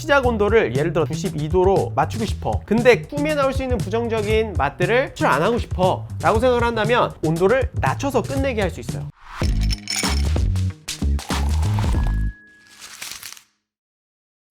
시작 온도를 예를 들어 92도로 맞추고 싶어. 근데 꿈에 나올 수 있는 부정적인 맛들을 출안 하고 싶어. 라고 생각을 한다면 온도를 낮춰서 끝내게 할 수 있어요.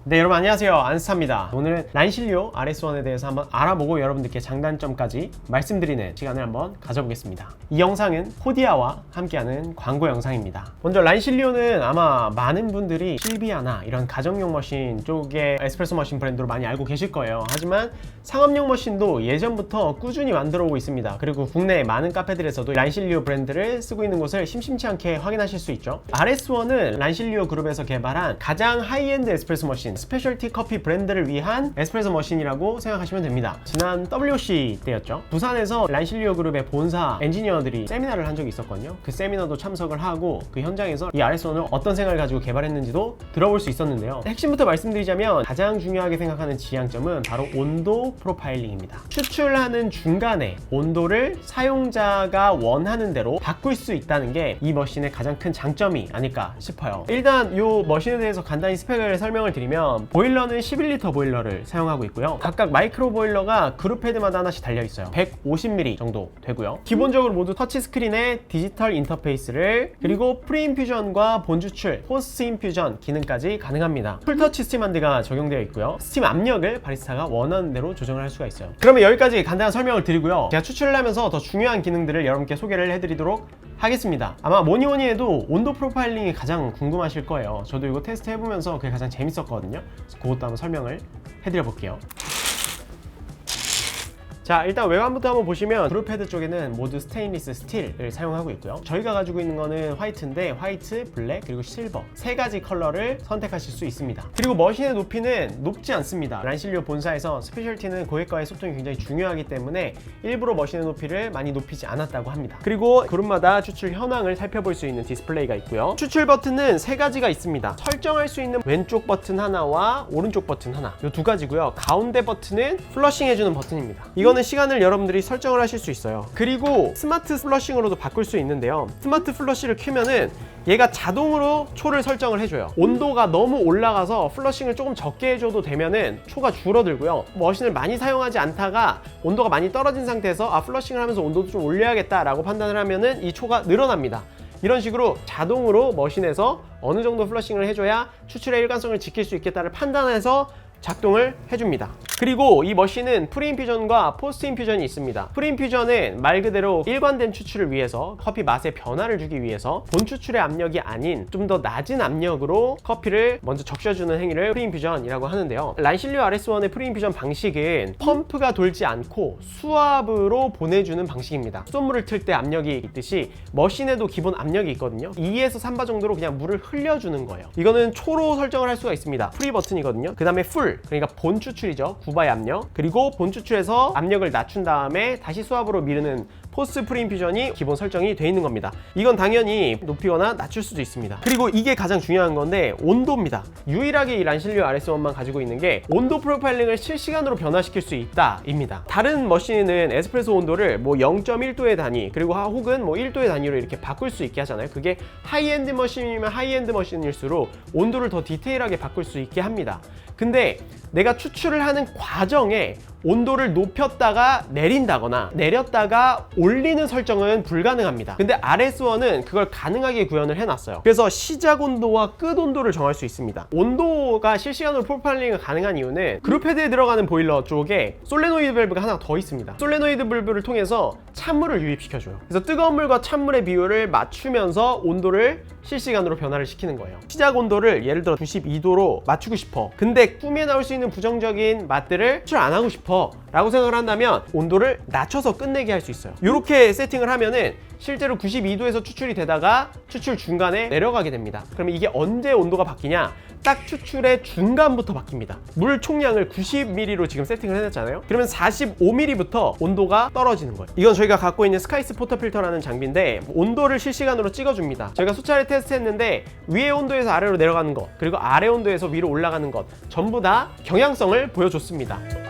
네 여러분 안녕하세요. 안스타입니다. 오늘은 란실리오 RS1에 대해서 한번 알아보고 여러분들께 장단점까지 말씀드리는 시간을 한번 가져보겠습니다. 이 영상은 호디아와 함께하는 광고 영상입니다. 먼저 란실리오는 아마 많은 분들이 실비아나 이런 가정용 머신 쪽의 에스프레소 머신 브랜드로 많이 알고 계실 거예요. 하지만 상업용 머신도 예전부터 꾸준히 만들어 오고 있습니다. 그리고 국내 많은 카페들에서도 란실리오 브랜드를 쓰고 있는 곳을 심심치 않게 확인하실 수 있죠. RS1은 란실리오 그룹에서 개발한 가장 하이엔드 에스프레소 머신 스페셜티 커피 브랜드를 위한 에스프레소 머신이라고 생각하시면 됩니다. 지난 WC 때였죠. 부산에서 란실리오 그룹의 본사 엔지니어들이 세미나를 한 적이 있었거든요. 그 세미나도 참석을 하고 그 현장에서 이 RS1을 어떤 생각을 가지고 개발했는지도 들어볼 수 있었는데요. 핵심부터 말씀드리자면 가장 중요하게 생각하는 지향점은 바로 온도 프로파일링입니다. 추출하는 중간에 온도를 사용자가 원하는 대로 바꿀 수 있다는 게 이 머신의 가장 큰 장점이 아닐까 싶어요. 일단 이 머신에 대해서 간단히 스펙을 설명을 드리면 보일러는 11리터 보일러를 사용하고 있고요. 각각 마이크로 보일러가 그룹 헤드마다 하나씩 달려 있어요. 150mm 정도 되고요. 기본적으로 모두 터치 스크린에 디지털 인터페이스를 그리고 프리 인퓨전과 본 주출, 포스트 인퓨전 기능까지 가능합니다. 풀터치 스팀 한드가 적용되어 있고요. 스팀 압력을 바리스타가 원하는 대로 조정을 할 수가 있어요. 그러면 여기까지 간단한 설명을 드리고요. 제가 추출을 하면서 더 중요한 기능들을 여러분께 소개를 해드리도록 하겠습니다. 아마 뭐니 뭐니 해도 온도 프로파일링이 가장 궁금하실 거예요. 저도 이거 테스트 해보면서 그게 가장 재밌었거든요. 그래서 그것도 한번 설명을 해드려 볼게요. 자 일단 외관부터 한번 보시면 그룹 헤드 쪽에는 모두 스테인리스 스틸을 사용하고 있고요. 저희가 가지고 있는 거는 화이트인데 화이트, 블랙, 그리고 실버 세 가지 컬러를 선택하실 수 있습니다. 그리고 머신의 높이는 높지 않습니다. 란실리오 본사에서 스페셜티는 고객과의 소통이 굉장히 중요하기 때문에 일부러 머신의 높이를 많이 높이지 않았다고 합니다. 그리고 그룹마다 추출 현황을 살펴볼 수 있는 디스플레이가 있고요. 추출 버튼은 세 가지가 있습니다. 설정할 수 있는 왼쪽 버튼 하나와 오른쪽 버튼 하나. 이 두 가지고요. 가운데 버튼은 플러싱 해주는 버튼입니다. 이거는 시간을 여러분들이 설정을 하실 수 있어요. 그리고 스마트 플러싱으로도 바꿀 수 있는데요. 스마트 플러시를 켜면은 얘가 자동으로 초를 설정을 해줘요. 온도가 너무 올라가서 플러싱을 조금 적게 해줘도 되면은 초가 줄어들고요. 머신을 많이 사용하지 않다가 온도가 많이 떨어진 상태에서 아 플러싱을 하면서 온도도 좀 올려야겠다 라고 판단을 하면은 이 초가 늘어납니다. 이런 식으로 자동으로 머신에서 어느 정도 플러싱을 해줘야 추출의 일관성을 지킬 수 있겠다를 판단해서 작동을 해줍니다. 그리고 이 머신은 프리인퓨전과 포스트 인퓨전이 있습니다. 프리인퓨전은 말 그대로 일관된 추출을 위해서 커피 맛의 변화를 주기 위해서 본 추출의 압력이 아닌 좀 더 낮은 압력으로 커피를 먼저 적셔주는 행위를 프리인퓨전이라고 하는데요. 란실리오 RS1의 프리인퓨전 방식은 펌프가 돌지 않고 수압으로 보내주는 방식입니다. 쏨물을 틀 때 압력이 있듯이 머신에도 기본 압력이 있거든요. 2에서 3바 정도로 그냥 물을 흘려주는 거예요. 이거는 초로 설정을 할 수가 있습니다. 프리 버튼이거든요. 그 다음에 풀, 그러니까 본 추출이죠. 9바의 압력. 그리고 본 추출에서 압력을 낮춘 다음에 다시 수압으로 미르는 포스트 프리인퓨전이 기본 설정이 되어 있는 겁니다. 이건 당연히 높이거나 낮출 수도 있습니다. 그리고 이게 가장 중요한 건데 온도입니다. 유일하게 이 란실리오 RS1만 가지고 있는 게 온도 프로파일링을 실시간으로 변화시킬 수 있다 입니다. 다른 머신은 에스프레소 온도를 뭐 0.1도의 단위 그리고 하- 혹은 뭐 1도의 단위로 이렇게 바꿀 수 있게 하잖아요. 그게 하이엔드 머신이면 하이엔드 머신일수록 온도를 더 디테일하게 바꿀 수 있게 합니다. 근데 내가 추출을 하는 과정에 온도를 높였다가 내린다거나 내렸다가 올리는 설정은 불가능합니다. 근데 RS1은 그걸 가능하게 구현을 해놨어요. 그래서 시작 온도와 끝 온도를 정할 수 있습니다. 온도가 실시간으로 프로파일링이 가능한 이유는 그룹 헤드에 들어가는 보일러 쪽에 솔레노이드 밸브가 하나 더 있습니다. 솔레노이드 밸브를 통해서 찬물을 유입시켜줘요. 그래서 뜨거운 물과 찬물의 비율을 맞추면서 온도를 실시간으로 변화를 시키는 거예요. 시작 온도를 예를 들어 92도로 맞추고 싶어. 근데 꿈에 나올 수 있는 부정적인 맛들을 추출 안 하고 싶어. 라고 생각을 한다면 온도를 낮춰서 끝내게 할 수 있어요. 이렇게 세팅을 하면은 실제로 92도에서 추출이 되다가 추출 중간에 내려가게 됩니다. 그러면 이게 언제 온도가 바뀌냐? 딱 추출의 중간부터 바뀝니다. 물 총량을 90ml로 지금 세팅을 해놨잖아요. 그러면 45ml부터 온도가 떨어지는 거예요. 이건 저희가 갖고 있는 스카이스 포터 필터라는 장비인데 온도를 실시간으로 찍어줍니다. 저희가 수차례 테스트했는데 위의 온도에서 아래로 내려가는 것 그리고 아래 온도에서 위로 올라가는 것 전부 다 경향성을 보여줬습니다.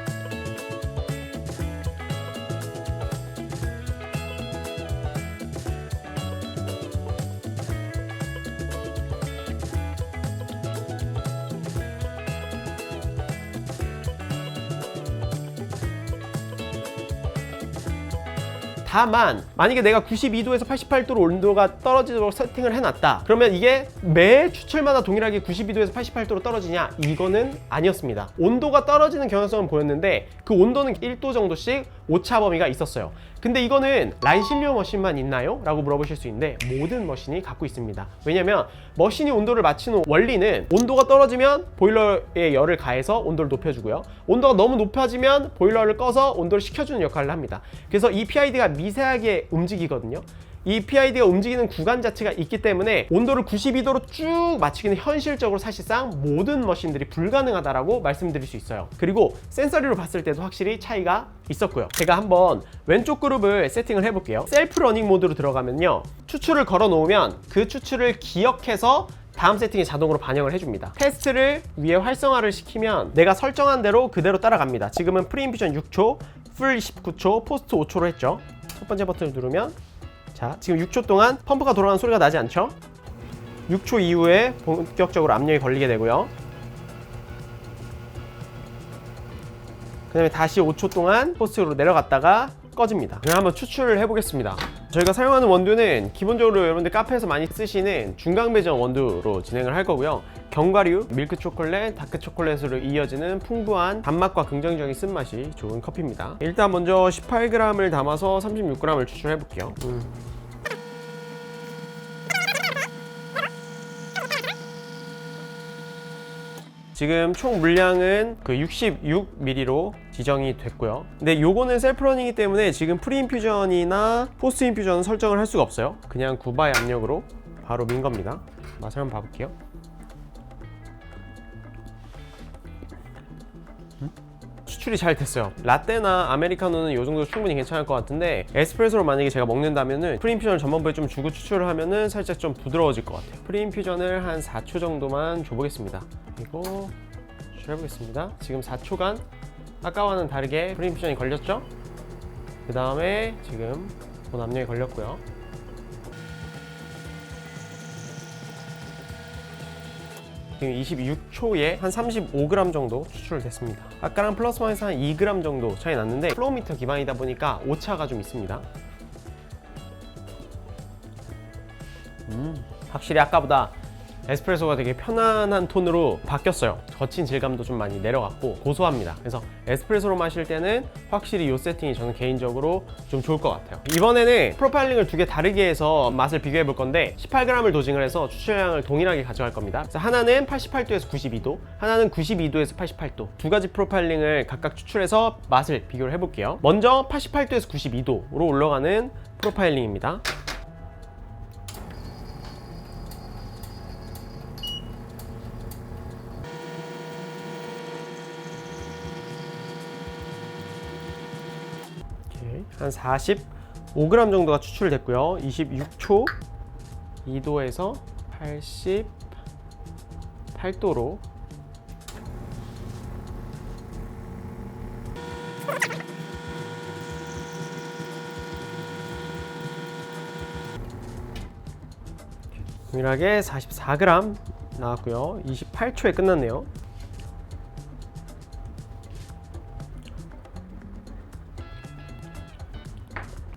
다만 만약에 내가 92도에서 88도로 온도가 떨어지도록 세팅을 해놨다. 그러면 이게 매 추출마다 동일하게 92도에서 88도로 떨어지냐? 이거는 아니었습니다. 온도가 떨어지는 경향성은 보였는데 그 온도는 1도 정도씩 오차 범위가 있었어요. 근데 이거는 란실리오 머신만 있나요? 라고 물어보실 수 있는데 모든 머신이 갖고 있습니다. 왜냐면 머신이 온도를 맞추는 원리는 온도가 떨어지면 보일러에 열을 가해서 온도를 높여주고요. 온도가 너무 높아지면 보일러를 꺼서 온도를 식혀주는 역할을 합니다. 그래서 이 PID가 미세하게 움직이거든요. 이 PID가 움직이는 구간 자체가 있기 때문에 온도를 92도로 쭉 맞추기는 현실적으로 사실상 모든 머신들이 불가능하다라고 말씀드릴 수 있어요. 그리고 센서리로 봤을 때도 확실히 차이가 있었고요. 제가 한번 왼쪽 그룹을 세팅을 해볼게요. 셀프 러닝 모드로 들어가면요. 추출을 걸어 놓으면 그 추출을 기억해서 다음 세팅에 자동으로 반영을 해줍니다. 테스트를 위에 활성화를 시키면 내가 설정한 대로 그대로 따라갑니다. 지금은 프리인퓨전 6초, 풀 19초, 포스트 5초로 했죠. 첫 번째 버튼을 누르면 자, 지금 6초 동안 펌프가 돌아가는 소리가 나지 않죠? 6초 이후에 본격적으로 압력이 걸리게 되고요. 그 다음에 다시 5초 동안 포스트로 내려갔다가 꺼집니다. 그럼 한번 추출을 해보겠습니다. 저희가 사용하는 원두는 기본적으로 여러분들 카페에서 많이 쓰시는 중강 배전 원두로 진행을 할 거고요. 견과류, 밀크 초콜릿, 다크 초콜릿으로 이어지는 풍부한 단맛과 긍정적인 쓴맛이 좋은 커피입니다. 일단 먼저 18g을 담아서 36g을 추출해 볼게요. 음. 지금 총 물량은 그 66ml로 지정이 됐고요. 근데 요거는 셀프 러닝이기 때문에 지금 프리 인퓨전이나 포스트 인퓨전 설정을 할 수가 없어요. 그냥 9바의 압력으로 바로 민 겁니다. 맛을 한번 봐볼게요. 음? 추출이 잘 됐어요. 라떼나 아메리카노는 이 정도 충분히 괜찮을 것 같은데 에스프레소로 만약에 제가 먹는다면은 프리인퓨전을 전반부에 좀 주고 추출을 하면은 살짝 좀 부드러워질 것 같아요. 프리인퓨전을 한 4초 정도만 줘보겠습니다. 그리고 추출해보겠습니다. 지금 4초간 아까와는 다르게 프리인퓨전이 걸렸죠? 그 다음에 지금 본 압력이 걸렸고요. 지금 26초에 한 35g 정도 추출됐습니다. 아까랑 플러스 마이너스 한 2g 정도 차이 났는데 플로우미터 기반이다 보니까 오차가 좀 있습니다. 음, 확실히 아까보다 에스프레소가 되게 편안한 톤으로 바뀌었어요. 거친 질감도 좀 많이 내려갔고 고소합니다. 그래서 에스프레소로 마실 때는 확실히 이 세팅이 저는 개인적으로 좀 좋을 것 같아요. 이번에는 프로파일링을 두 개 다르게 해서 맛을 비교해 볼 건데 18g을 도징을 해서 추출량을 동일하게 가져갈 겁니다. 하나는 88도에서 92도, 하나는 92도에서 88도 두 가지 프로파일링을 각각 추출해서 맛을 비교를 해볼게요. 먼저 88도에서 92도로 올라가는 프로파일링입니다. 한 45g 정도가 추출됐고요. 26초 2도에서 88도로 동일하게 44g 나왔고요. 28초에 끝났네요.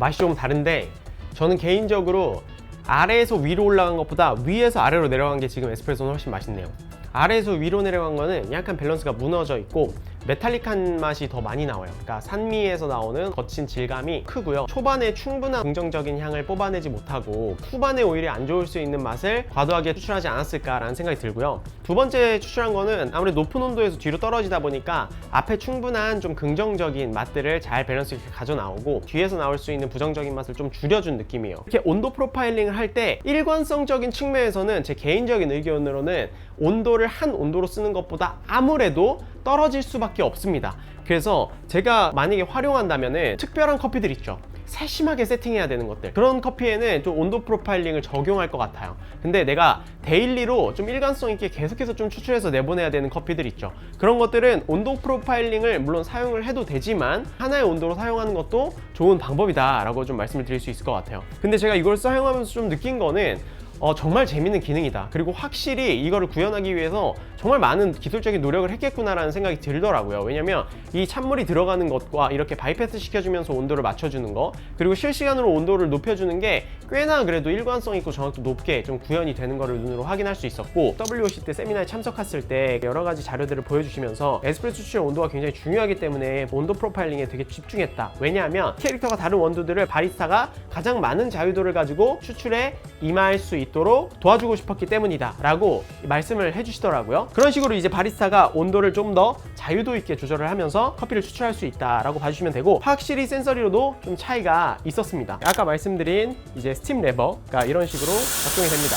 맛이 조금 다른데 저는 개인적으로 아래에서 위로 올라간 것보다 위에서 아래로 내려간 게 지금 에스프레소는 훨씬 맛있네요. 아래에서 위로 내려간 거는 약간 밸런스가 무너져 있고 메탈릭한 맛이 더 많이 나와요. 그러니까 산미에서 나오는 거친 질감이 크고요. 초반에 충분한 긍정적인 향을 뽑아내지 못하고 후반에 오히려 안 좋을 수 있는 맛을 과도하게 추출하지 않았을까라는 생각이 들고요. 두 번째 추출한 거는 아무래도 높은 온도에서 뒤로 떨어지다 보니까 앞에 충분한 좀 긍정적인 맛들을 잘 밸런스 있게 가져 나오고 뒤에서 나올 수 있는 부정적인 맛을 좀 줄여준 느낌이에요. 이렇게 온도 프로파일링을 할 때 일관성적인 측면에서는 제 개인적인 의견으로는 온도를 한 온도로 쓰는 것보다 아무래도 떨어질 수밖에 없습니다. 그래서 제가 만약에 활용한다면은 특별한 커피들 있죠. 세심하게 세팅해야 되는 것들 그런 커피에는 좀 온도 프로파일링을 적용할 것 같아요 근데 내가 데일리로 좀 일관성 있게 계속해서 좀 추출해서 내보내야 되는 커피들 있죠 그런 것들은 온도 프로파일링을 물론 사용을 해도 되지만 하나의 온도로 사용하는 것도 좋은 방법이다 라고 좀 말씀을 드릴 수 있을 것 같아요 근데 제가 이걸 사용하면서 좀 느낀 거는 어, 정말 재밌는 기능이다. 그리고 확실히 이거를 구현하기 위해서 정말 많은 기술적인 노력을 했겠구나라는 생각이 들더라고요. 왜냐면 이 찬물이 들어가는 것과 이렇게 바이패스 시켜주면서 온도를 맞춰주는 거 그리고 실시간으로 온도를 높여주는 게 꽤나 그래도 일관성 있고 정확도 높게 좀 구현이 되는 거를 눈으로 확인할 수 있었고 WOC 때 세미나에 참석했을 때 여러 가지 자료들을 보여주시면서 에스프레소 추출의 온도가 굉장히 중요하기 때문에 온도 프로파일링에 되게 집중했다. 왜냐하면 캐릭터가 다른 원두들을 바리스타가 가장 많은 자유도를 가지고 추출에 임할 수 있 도록 도와주고 싶었기 때문이다 라고 말씀을 해주시더라고요. 그런 식으로 이제 바리스타가 온도를 좀 더 자유도 있게 조절을 하면서 커피를 추출할 수 있다라고 봐주시면 되고 확실히 센서리로도 좀 차이가 있었습니다. 아까 말씀드린 이제 스팀 레버가 이런 식으로 작동이 됩니다.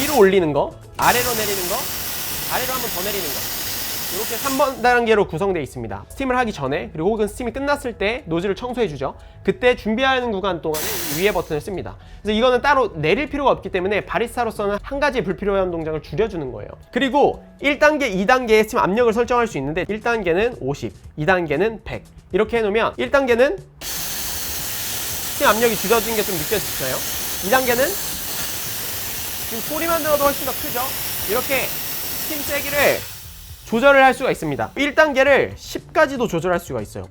위로 올리는 거 아래로 내리는 거 아래로 한번 더 내리는 거 이렇게 3번 단계로 구성되어 있습니다. 스팀을 하기 전에 그리고 혹은 스팀이 끝났을 때 노즐을 청소해 주죠. 그때 준비하는 구간 동안에 위에 버튼을 씁니다. 그래서 이거는 따로 내릴 필요가 없기 때문에 바리스타로서는 한 가지 불필요한 동작을 줄여주는 거예요. 그리고 1단계, 2단계의 스팀 압력을 설정할 수 있는데 1단계는 50, 2단계는 100 이렇게 해놓으면 1단계는 스팀 압력이 줄어든 게좀 느껴지시나요? 2단계는 지금 소리만 들어도 훨씬 더 크죠? 이렇게 스팀 세기를 조절을 할 수가 있습니다. 1단계를 10까지도 조절할 수가 있어요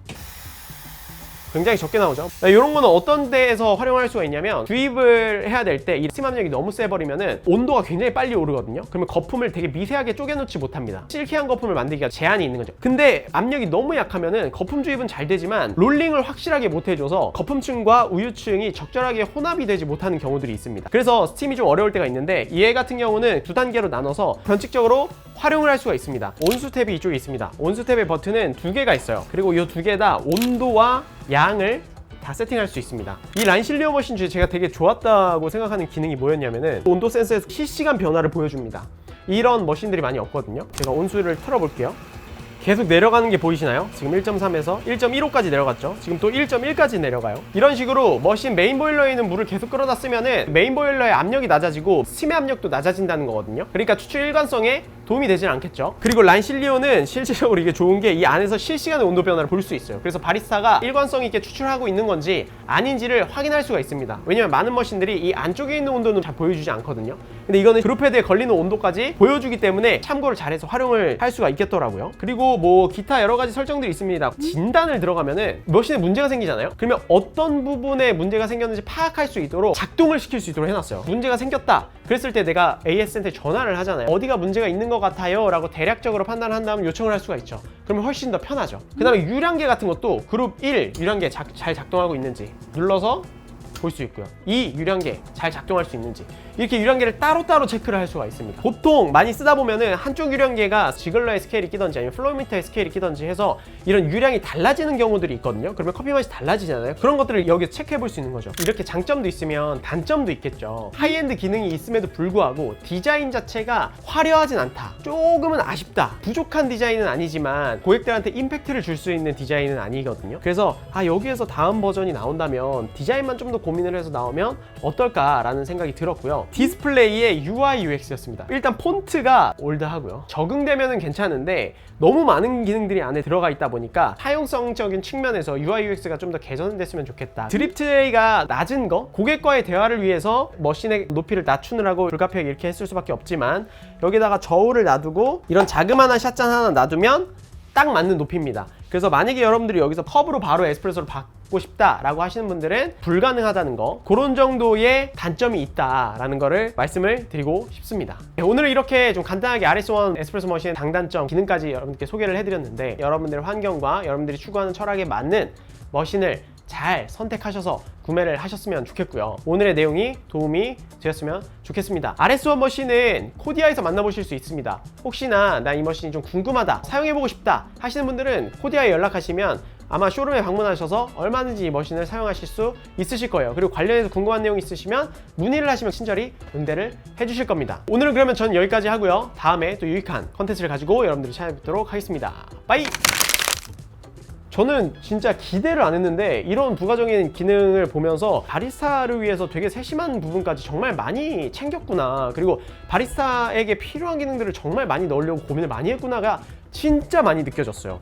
굉장히 적게 나오죠. 이런 거는 어떤 데에서 활용할 수가 있냐면 주입을 해야 될 때 이 스팀 압력이 너무 세버리면은 온도가 굉장히 빨리 오르거든요. 그러면 거품을 되게 미세하게 쪼개놓지 못합니다. 실키한 거품을 만들기가 제한이 있는 거죠. 근데 압력이 너무 약하면은 거품 주입은 잘 되지만 롤링을 확실하게 못 해줘서 거품층과 우유층이 적절하게 혼합이 되지 못하는 경우들이 있습니다. 그래서 스팀이 좀 어려울 때가 있는데 얘 같은 경우는 두 단계로 나눠서 변칙적으로 활용을 할 수가 있습니다. 온수 탭이 이쪽에 있습니다. 온수 탭의 버튼은 두 개가 있어요. 그리고 이 두 개 다 온도와 양을 다 세팅할 수 있습니다. 이 란실리오 머신 중에 제가 되게 좋았다고 생각하는 기능이 뭐였냐면은 온도 센서에서 실시간 변화를 보여줍니다. 이런 머신들이 많이 없거든요. 제가 온수를 틀어볼게요 계속 내려가는 게 보이시나요? 지금 1.3에서 1.15까지 내려갔죠. 지금 또 1.1까지 내려가요. 이런 식으로 머신 메인 보일러에 있는 물을 계속 끌어다 쓰면은 메인 보일러의 압력이 낮아지고 스팀의 압력도 낮아진다는 거거든요. 그러니까 추출 일관성에 도움이 되진 않겠죠. 그리고 란실리오는 실질적으로 이게 좋은 게 이 안에서 실시간의 온도 변화를 볼 수 있어요. 그래서 바리스타가 일관성 있게 추출하고 있는 건지 아닌지를 확인할 수가 있습니다. 왜냐면 많은 머신들이 이 안쪽에 있는 온도는 잘 보여주지 않거든요. 근데 이거는 그룹헤드에 걸리는 온도까지 보여주기 때문에 참고를 잘해서 활용을 할 수가 있겠더라고요. 그리고 뭐 기타 여러 가지 설정들이 있습니다. 진단을 들어가면은 머신에 문제가 생기잖아요. 그러면 어떤 부분에 문제가 생겼는지 파악할 수 있도록 작동을 시킬 수 있도록 해놨어요. 문제가 생겼다. 그랬을 때 내가 AS한테 전화를 하잖아요. 어디가 문제가 있는 것 같아요. 라고 대략적으로 판단한 다음 요청을 할 수가 있죠. 그러면 훨씬 더 편하죠. 그 다음에 유량계 같은 것도 그룹 1 유량계 작- 잘 작동하고 있는지 눌러서 볼 수 있고요. 이 유량계 잘 작동할 수 있는지 이렇게 유량계를 따로따로 체크를 할 수가 있습니다. 보통 많이 쓰다 보면은 한쪽 유량계가 지글러의 스케일이 끼던지 아니면 플로미터의 스케일이 끼던지 해서 이런 유량이 달라지는 경우들이 있거든요. 그러면 커피 맛이 달라지잖아요. 그런 것들을 여기서 체크해 볼 수 있는 거죠. 이렇게 장점도 있으면 단점도 있겠죠. 하이엔드 기능이 있음에도 불구하고 디자인 자체가 화려하진 않다. 조금은 아쉽다. 부족한 디자인은 아니지만 고객들한테 임팩트를 줄 수 있는 디자인은 아니거든요. 그래서 아 여기에서 다음 버전이 나온다면 디자인만 좀 더 고민을 해서 나오면 어떨까라는 생각이 들었고요. 디스플레이의 UI UX였습니다. 일단 폰트가 올드하고요. 적응되면은 괜찮은데 너무 많은 기능들이 안에 들어가 있다 보니까 사용성적인 측면에서 UI UX가 좀 더 개선됐으면 좋겠다. 드립 트 레이가 낮은 거 고객과의 대화를 위해서 머신의 높이를 낮추느라고 불가피하게 이렇게 했을 수밖에 없지만 여기다가 저울을 놔두고 이런 자그마한 샷잔 하나 놔두면 딱 맞는 높이입니다. 그래서 만약에 여러분들이 여기서 컵으로 바로 에스프레소를 받고 싶다라고 하시는 분들은 불가능하다는 거 그런 정도의 단점이 있다라는 거를 말씀을 드리고 싶습니다. 네, 오늘은 이렇게 좀 간단하게 RS1 에스프레소 머신의 장단점 기능까지 여러분께 소개를 해드렸는데 여러분들의 환경과 여러분들이 추구하는 철학에 맞는 머신을 잘 선택하셔서 구매를 하셨으면 좋겠고요. 오늘의 내용이 도움이 되었으면 좋겠습니다. RS1 머신은 코디아에서 만나보실 수 있습니다. 혹시나 나 이 머신이 좀 궁금하다, 사용해보고 싶다 하시는 분들은 코디아에 연락하시면 아마 쇼룸에 방문하셔서 얼마든지 이 머신을 사용하실 수 있으실 거예요. 그리고 관련해서 궁금한 내용 있으시면 문의를 하시면 친절히 응대를 해주실 겁니다. 오늘은 그러면 전 여기까지 하고요. 다음에 또 유익한 컨텐츠를 가지고 여러분들을 찾아뵙도록 하겠습니다. 빠이! 저는 진짜 기대를 안 했는데 이런 부가적인 기능을 보면서 바리스타를 위해서 되게 세심한 부분까지 정말 많이 챙겼구나. 그리고 바리스타에게 필요한 기능들을 정말 많이 넣으려고 고민을 많이 했구나가 진짜 많이 느껴졌어요